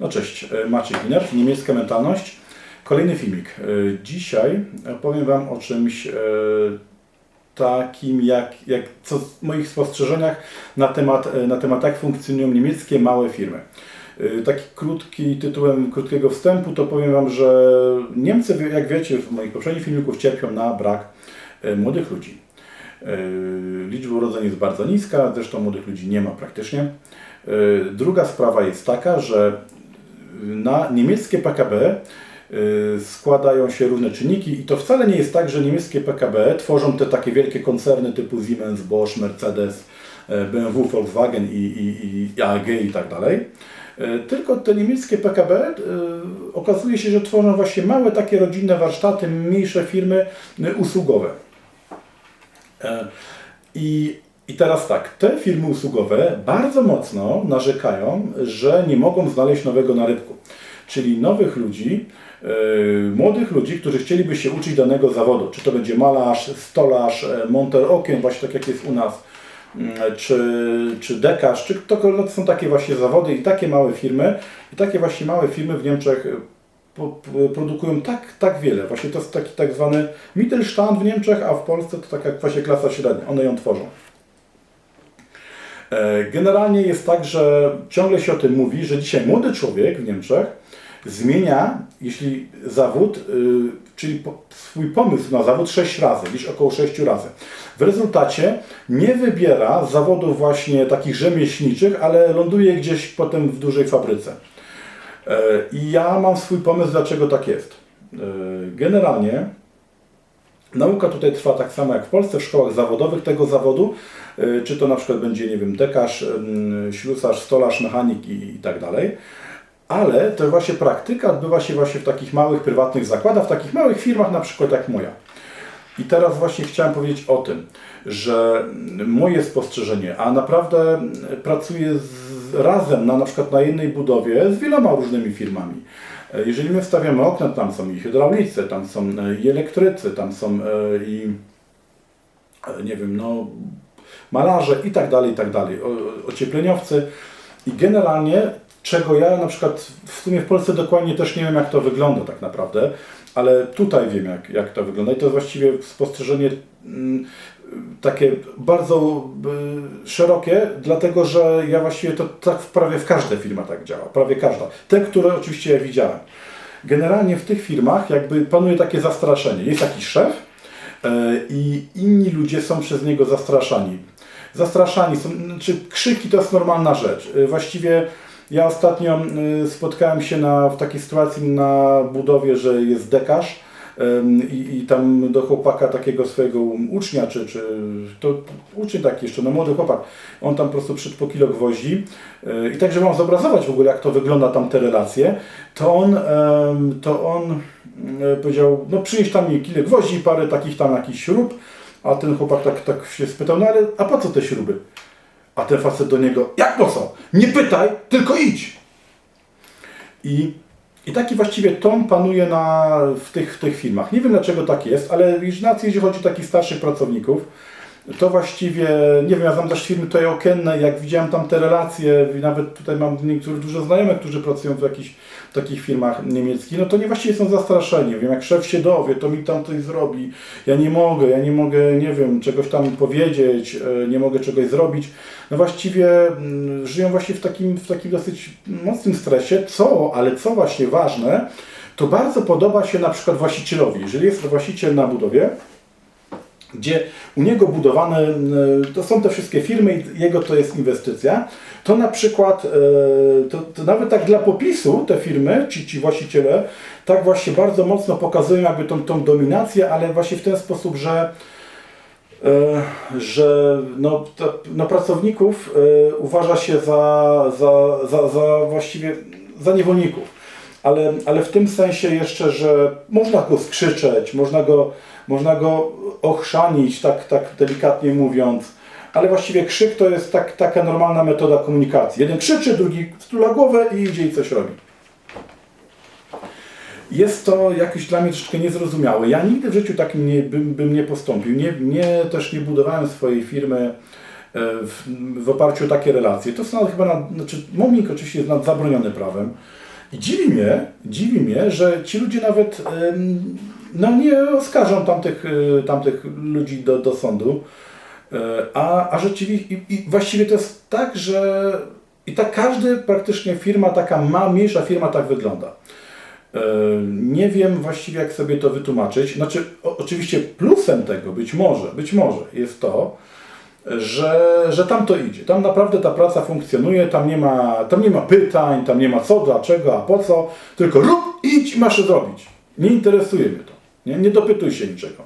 No cześć, e, Maciej Winer, niemiecka mentalność. Kolejny filmik. E, Dzisiaj powiem Wam o czymś e, takim, jak, jak co w moich spostrzeżeniach na temat, na temat jak funkcjonują niemieckie małe firmy. Taki krótki tytułem krótkiego wstępu to powiem Wam, że Niemcy, jak wiecie, w moich poprzednich filmików cierpią na brak młodych ludzi. Liczba urodzeń jest bardzo niska, zresztą młodych ludzi nie ma praktycznie. Druga sprawa jest taka, że na niemieckie PKB y, składają się różne czynniki i to wcale nie jest tak, że niemieckie PKB tworzą te takie wielkie koncerny typu Siemens, Bosch, Mercedes, e, BMW, Volkswagen i, i, i AG i tak dalej. E, Tylko te niemieckie PKB y, okazuje się, że tworzą właśnie małe takie rodzinne warsztaty, mniejsze firmy y, usługowe. I, I teraz tak, te firmy usługowe bardzo mocno narzekają, że nie mogą znaleźć nowego narybku, czyli nowych ludzi, e, młodych ludzi, którzy chcieliby się uczyć danego zawodu, czy to będzie malarz, stolarz, e, monter okien, właśnie tak jak jest u nas, mm, czy, czy dekarz, czy to, są takie właśnie zawody i takie małe firmy, i takie właśnie małe firmy w Niemczech e, produkują tak, tak wiele. Właśnie to jest taki tak zwany Mittelstand w Niemczech, a w Polsce to taka właśnie klasa średnia. One ją tworzą. E, Generalnie jest tak, że ciągle się o tym mówi, że dzisiaj młody człowiek w Niemczech zmienia, jeśli zawód, y, czyli swój pomysł na zawód 6 razy, gdzieś około 6 razy. W rezultacie nie wybiera zawodów właśnie takich rzemieślniczych, ale ląduje gdzieś potem w dużej fabryce. E, I ja mam swój pomysł, dlaczego tak jest. E, Generalnie nauka tutaj trwa tak samo jak w Polsce w szkołach zawodowych tego zawodu, czy to na przykład będzie, nie wiem, dekarz, ślusarz, stolarz, mechanik i, i tak dalej. Ale to właśnie praktyka odbywa się właśnie w takich małych, prywatnych zakładach, w takich małych firmach, na przykład jak moja. I teraz właśnie chciałem powiedzieć o tym, że moje spostrzeżenie, a naprawdę pracuję z, razem na, na przykład na jednej budowie z wieloma różnymi firmami. E, Jeżeli my wstawiamy okna, tam są i hydraulicy, tam są e, i elektrycy, tam są e, i e, nie wiem, no malarze i tak dalej, i tak dalej, ociepleniowcy i generalnie czego ja na przykład w sumie w Polsce dokładnie też nie wiem jak to wygląda tak naprawdę, ale tutaj wiem jak, jak to wygląda i to jest właściwie spostrzeżenie mm, takie bardzo y, szerokie, dlatego że ja właściwie to tak w- prawie w każda firma tak działa, prawie każda. Te, które oczywiście ja widziałem. Generalnie w tych firmach jakby panuje takie zastraszenie. Jest jakiś szef i inni ludzie są przez niego zastraszani. Zastraszani są, czy krzyki to jest normalna rzecz. E, Właściwie ja ostatnio e, spotkałem się na, w takiej sytuacji na budowie, że jest dekarz i, i tam do chłopaka takiego swojego ucznia, czy, czy to uczeń taki jeszcze, no młody chłopak, on tam po prostu przyszedł po kilo gwoździ e, i tak, żeby wam zobrazować w ogóle, jak to wygląda tam te relacje, to on, to on e, powiedział, no przynieś tam mi kilę gwoździ, parę takich tam jakichś śrub, a ten chłopak tak, tak się spytał, no ale a po co te śruby? A ten facet do niego, jak po co? Nie pytaj, tylko idź! I, I taki właściwie ton panuje na, w, tych, w tych filmach. Nie wiem dlaczego tak jest, ale jeśli chodzi o takich starszych pracowników, to właściwie, nie wiem, ja znam też firmy tutaj okienne, jak widziałem tam te relacje, nawet tutaj mam niektórych dużo znajomych, którzy pracują w jakichś takich firmach niemieckich, no to nie właściwie są zastraszeni. Wiem, jak szef się dowie, to mi tam coś zrobi. Ja nie mogę, ja nie mogę, nie wiem, czegoś tam powiedzieć, e, nie mogę czegoś zrobić. No właściwie mm, żyją właśnie w takim, w takim dosyć mocnym stresie, co, ale co właśnie ważne, to bardzo podoba się na przykład właścicielowi. Jeżeli jest to właściciel na budowie, gdzie u niego budowane e, to są te wszystkie firmy i jego to jest inwestycja, to na przykład e, to, to nawet tak dla popisu te firmy, ci, ci właściciele, tak właśnie bardzo mocno pokazują jakby tą, tą dominację, ale właśnie w ten sposób, że e, że no, no pracowników uważa się za, za, za, za właściwie za niewolników. Ale, ale w tym sensie jeszcze, że można go skrzyczeć, można go, można go ochrzanić, tak, tak delikatnie mówiąc, ale właściwie krzyk to jest tak, taka normalna metoda komunikacji. Jeden krzyczy, drugi stula głowę i idzie i coś robi. Jest to jakoś dla mnie troszeczkę niezrozumiałe. Ja nigdy w życiu takim nie, bym, bym nie postąpił. Nie, nie, też nie budowałem swojej firmy e, w, w oparciu o takie relacje. To są chyba, znaczy mobbing oczywiście jest zabroniony prawem. Dziwi mnie, dziwi mnie, że ci ludzie nawet no, nie oskarżą tamtych, y, tamtych ludzi do, do sądu. E, A, a rzeczywiście, i, i właściwie to jest tak, że i tak każdy praktycznie firma taka ma, mniejsza firma tak wygląda. E, Nie wiem właściwie jak sobie to wytłumaczyć. Znaczy, oczywiście plusem tego być może, być może jest to, że, że tam to idzie. Tam naprawdę ta praca funkcjonuje, tam nie, ma, tam nie ma pytań, tam nie ma co, dlaczego, a po co, tylko rób, idź i masz zrobić. Nie interesuje mnie to. Nie, nie dopytuj się niczego.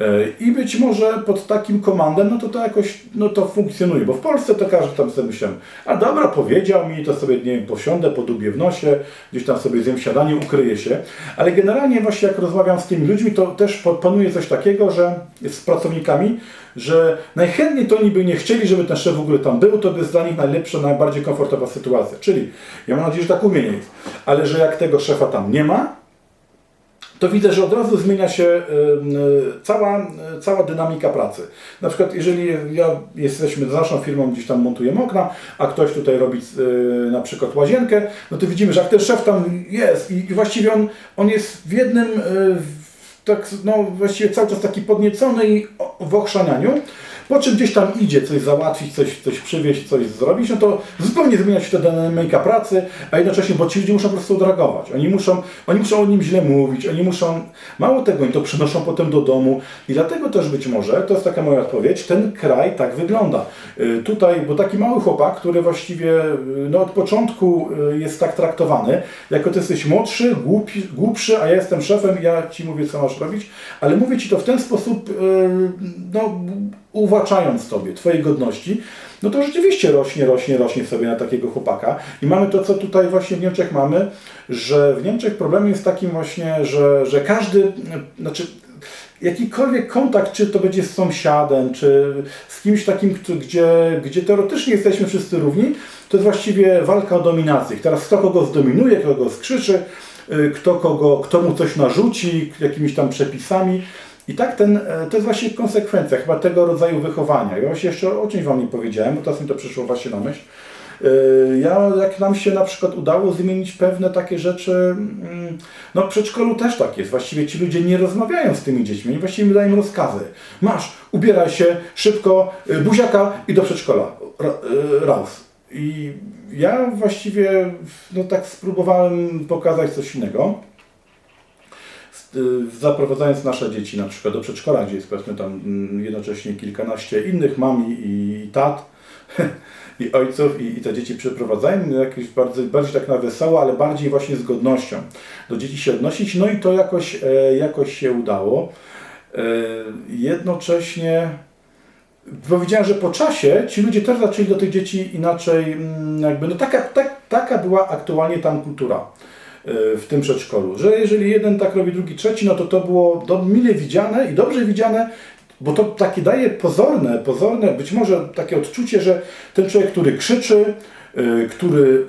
E, I być może pod takim komandem, no to to jakoś, no to funkcjonuje, bo w Polsce to każdy tam sobie myślał, a dobra, powiedział mi, to sobie, nie wiem, posiądę, podubię w nosie, gdzieś tam sobie zjem śniadanie, ukryję się, ale generalnie właśnie jak rozmawiam z tymi ludźmi, to też pa- panuje coś takiego, że z pracownikami, że najchętniej to oni by nie chcieli, żeby ten szef w ogóle tam był, to by jest dla nich najlepsza, najbardziej komfortowa sytuacja, czyli ja mam nadzieję, że tak u mnie nie jest, ale że jak tego szefa tam nie ma, to widzę, że od razu zmienia się y, cała, y, cała dynamika pracy. Na przykład, jeżeli ja jesteśmy z naszą firmą, gdzieś tam montujemy okna, a ktoś tutaj robi y, na przykład łazienkę, no to widzimy, że jak ten szef tam jest i, właściwie on, on jest w jednym, tak, no właściwie cały czas taki podniecony i w ochrzanianiu, po czym gdzieś tam idzie coś załatwić, coś, coś przywieźć, coś zrobić, no to zupełnie zmienia się ta dynamika pracy, a jednocześnie, bo ci ludzie muszą po prostu odreagować. Oni muszą, oni muszą o nim źle mówić, oni muszą, mało tego, oni to przynoszą potem do domu i dlatego też być może, to jest taka moja odpowiedź, ten kraj tak wygląda. Y, Tutaj, bo taki mały chłopak, który właściwie y, no, od początku y, jest tak traktowany, jako ty jesteś młodszy, głupi, głupszy, a ja jestem szefem, ja ci mówię, co masz robić, ale mówię ci to w ten sposób, no, uwłaczając Tobie, Twojej godności, no to rzeczywiście rośnie, rośnie, rośnie sobie na takiego chłopaka. I mamy to, co tutaj właśnie w Niemczech mamy, że w Niemczech problem jest takim właśnie, że, że każdy, znaczy jakikolwiek kontakt, czy to będzie z sąsiadem, czy z kimś takim, gdzie, gdzie teoretycznie jesteśmy wszyscy równi, to jest właściwie walka o dominację. Teraz kto kogo zdominuje, kto kogo skrzyczy, y, kto, kogo, kto mu coś narzuci jakimiś tam przepisami. I tak ten, e, to jest właśnie konsekwencja chyba tego rodzaju wychowania. Ja właśnie jeszcze o czymś Wam nie powiedziałem, bo teraz mi to przyszło właśnie na myśl. E, Ja, jak nam się na przykład udało zmienić pewne takie rzeczy, mm, no w przedszkolu też tak jest. Właściwie ci ludzie nie rozmawiają z tymi dziećmi, oni właściwie dają im rozkazy. Masz, ubieraj się, szybko, y, buziaka i do przedszkola. Ra, Raus. I ja właściwie no tak spróbowałem pokazać coś innego zaprowadzając nasze dzieci na przykład do przedszkola, gdzie jest powiedzmy tam mm, jednocześnie kilkanaście innych mam i, tat i ojców i, i te dzieci przeprowadzają jakieś bardzo, bardziej tak na wesoło, ale bardziej właśnie z godnością do dzieci się odnosić, no i to jakoś, e, jakoś się udało. E, jednocześnie powiedziałem, że po czasie ci ludzie też zaczęli do tych dzieci inaczej, mm, jakby, no taka, tak, taka była aktualnie tam kultura y, w tym przedszkolu, że jeżeli jeden tak robi, drugi trzeci, no to to było do, mile widziane i dobrze widziane, bo to takie daje pozorne, pozorne, być może takie odczucie, że ten człowiek, który krzyczy, y, który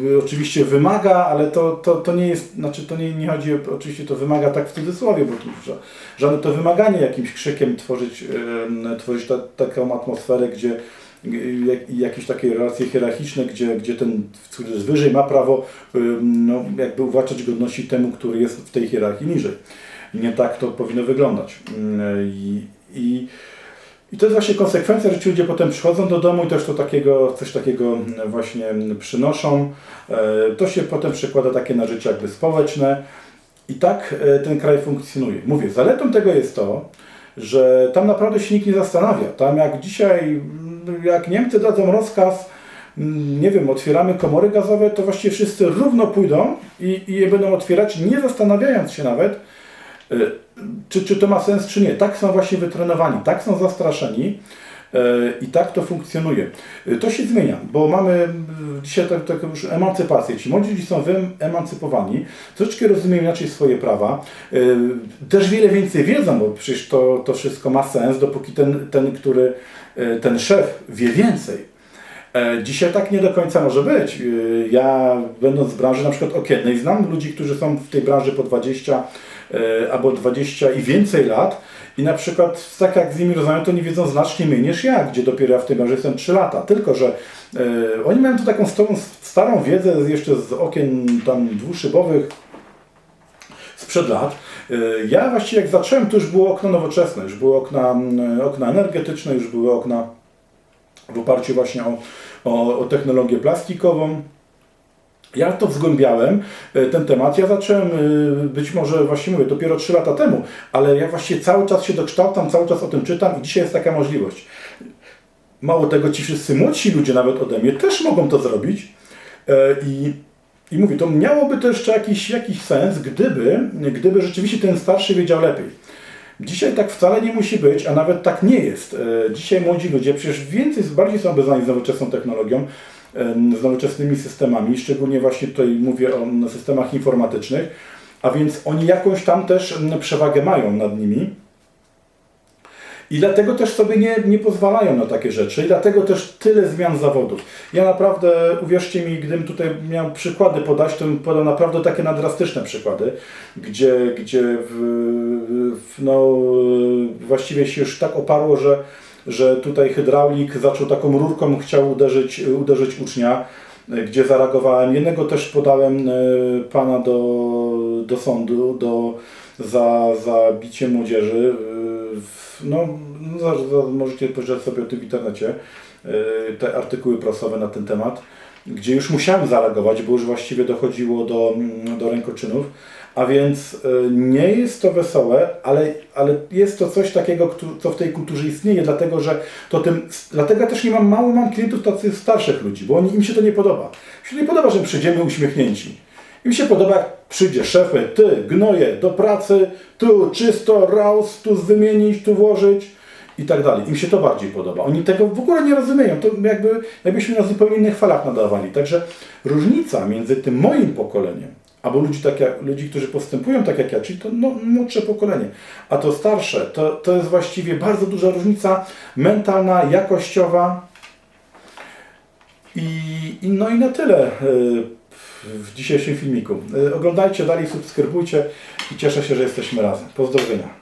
y, oczywiście wymaga, ale to, to, to nie jest, znaczy to nie, nie chodzi, o- oczywiście to wymaga tak w cudzysłowie, bo że, żadne to wymaganie jakimś krzykiem tworzyć, em, tworzyć ta, taką atmosferę, gdzie y, jakieś takie relacje hierarchiczne, gdzie, gdzie ten, który jest wyżej ma prawo no, jakby uwłaczać godności temu, który jest w tej hierarchii niżej. Nie tak to powinno wyglądać. Ym, I, i i to jest właśnie konsekwencja, że ci ludzie potem przychodzą do domu i też to takiego, coś takiego mm, właśnie mm, przynoszą. E, To się potem przekłada takie na życie jakby społeczne i tak e, ten kraj funkcjonuje. Mówię, zaletą tego jest to, że tam naprawdę się nikt nie zastanawia. Tam jak dzisiaj, jak Niemcy dadzą rozkaz, mm, nie wiem, otwieramy komory gazowe, to właściwie wszyscy równo pójdą i, i je będą otwierać, nie zastanawiając się nawet, e, czy, czy to ma sens, czy nie. Tak są właśnie wytrenowani, tak są zastraszeni e, i tak to funkcjonuje. E, To się zmienia, bo mamy dzisiaj tak, tak już emancypację. Ci młodzi ludzie są wyemancypowani, troszeczkę rozumieją inaczej swoje prawa, też wiele więcej wiedzą, bo przecież to, to wszystko ma sens, dopóki ten, ten, który, ten szef wie więcej. E, Dzisiaj tak nie do końca może być. E, Ja będąc w branży na przykład okiennej znam ludzi, którzy są w tej branży po 20, e, albo 20 i więcej lat i na przykład tak jak z nimi rozmawiam, to nie wiedzą znacznie mniej niż ja, gdzie dopiero ja w tym barze jestem 3 lata. Tylko, że e, oni mają tu taką starą wiedzę jeszcze z okien tam dwuszybowych, sprzed lat. Y, Ja właściwie jak zacząłem, to już było okno nowoczesne, już były okna, okna energetyczne, już były okna w oparciu właśnie o, o, o technologię plastikową. Ja to zgłębiałem, y, ten temat. Ja zacząłem y, być może właśnie mówię, dopiero 3 lata temu, ale ja właściwie cały czas się dokształcam, cały czas o tym czytam i dzisiaj jest taka możliwość. Mało tego, ci wszyscy młodsi ludzie nawet ode mnie też mogą to zrobić. E, I, i mówię, to miałoby to jeszcze jakiś, jakiś sens, gdyby, gdyby rzeczywiście ten starszy wiedział lepiej. Dzisiaj tak wcale nie musi być, a nawet tak nie jest. E, Dzisiaj młodzi ludzie przecież więcej, bardziej są obeznani z nowoczesną technologią, z nowoczesnymi systemami, szczególnie właśnie tutaj mówię o systemach informatycznych, a więc oni jakąś tam też przewagę mają nad nimi. I dlatego też sobie nie, nie pozwalają na takie rzeczy i dlatego też tyle zmian zawodów. Ja naprawdę, uwierzcie mi, gdybym tutaj miał przykłady podać, to bym podał naprawdę takie na drastyczne przykłady, gdzie, gdzie w, w, no, właściwie się już tak oparło, że, że tutaj hydraulik zaczął taką rurką, chciał uderzyć, uderzyć ucznia, gdzie zareagowałem. Jednego też podałem e, pana do, do sądu do, za, za bicie młodzieży. No, no, możecie poczytać sobie o tym w internecie, e, te artykuły prasowe na ten temat, gdzie już musiałem zareagować, bo już właściwie dochodziło do, mm, do rękoczynów. A więc e, nie jest to wesołe, ale, ale jest to coś takiego, co w tej kulturze istnieje, dlatego że to tym, dlatego też nie mam mało mam klientów tacy starszych ludzi, bo im się to nie podoba. Im się nie podoba, że przyjdziemy uśmiechnięci. Im się podoba, przyjdzie szefy, ty, gnoje, do pracy, tu czysto, raus, tu wymienić, tu włożyć i tak dalej. Im się to bardziej podoba. Oni tego w ogóle nie rozumieją. To jakby, jakbyśmy na zupełnie innych falach nadawali. Także różnica między tym moim pokoleniem, albo ludzi, tak jak, ludzi, którzy postępują tak jak ja, czyli to no, młodsze pokolenie, a to starsze, to, to jest właściwie bardzo duża różnica mentalna, jakościowa. I, i no i na tyle y, w dzisiejszym filmiku. Y, Oglądajcie dalej, subskrybujcie i cieszę się, że jesteśmy razem. Pozdrowienia.